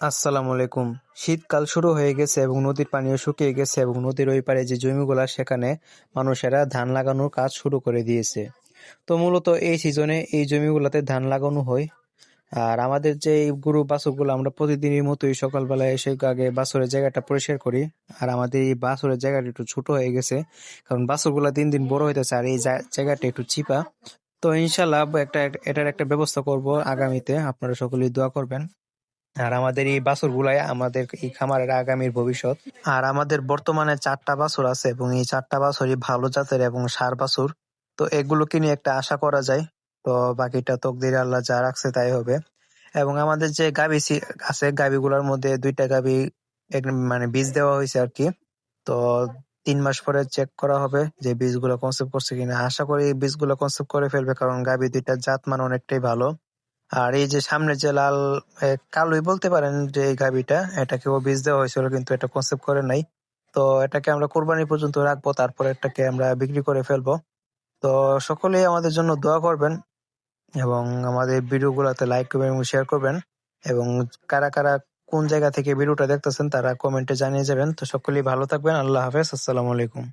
আসসালামু আলাইকুম। শীতকাল শুরু হয়ে গেছে এবং নদীর পানিও শুকিয়ে গেছে এবং নদীর ওই পারে যে জমিগুলা, সেখানে মানুষেরা ধান লাগানোর কাজ শুরু করে দিয়েছে। তো মূলত এই সিজনে এই জমিগুলোতে ধান লাগানো হয়। আর আমাদের যে গরু বাছুরগুলো আমরা প্রতিদিনের মতোই সকালবেলায় এসে আগে বাছরের জায়গাটা পরিষ্কার করি। আর আমাদের এই বাছরের জায়গাটা একটু ছোট হয়ে গেছে, কারণ বাছুরগুলা দিন দিন বড় হইতেছে আর এই জায়গাটা একটু চিপা। তো ইনশাল্লাহ একটা, এটার একটা ব্যবস্থা করব আগামীতে। আপনারা সকলেই দোয়া করবেন। আর আমাদের এই বাছুর গুলাই আমাদের এই খামারের আগামীর ভবিষ্যৎ। আর আমাদের বর্তমানে চারটা বাছুর আছে এবং এই চারটা বাছুরই ভালো জাতের এবং সার বাছুর। তো এগুলোকে নিয়ে একটা আশা করা যায়, তো বাকিটা তকদির আল্লাহ যা রাখছে তাই হবে। এবং আমাদের যে গাবি আছে গাবিগুলোর মধ্যে দুইটা গাবি মানে বীজ দেওয়া হয়েছে আর কি। তো তিন মাস পরে চেক করা হবে যে বীজগুলো কনসেপ্ট করছে কিনা। আশা করি বীজগুলো কনসেপ্ট করে ফেলবে, কারণ গাবি দুইটার জাত মান অনেকটাই ভালো। আর এই যে সামনে যে লাল কালোই বলতে পারেন যে এই এটাকে এটাকেও বীজ দেওয়া হয়েছিল, কিন্তু এটা কনসেপ্ট করে নাই। তো এটাকে আমরা কোরবানি পর্যন্ত রাখব, তারপর এটাকে আমরা বিক্রি করে ফেলব। তো সকলেই আমাদের জন্য দোয়া করবেন এবং আমাদের ভিডিও গুলাতে লাইক করবেন এবং শেয়ার করবেন। এবং কারা কারা কোন জায়গা থেকে ভিডিওটা দেখতেছেন, তারা কমেন্টে জানিয়ে যাবেন। তো সকলেই ভালো থাকবেন, আল্লাহ হাফেজ, আসসালামু আলাইকুম।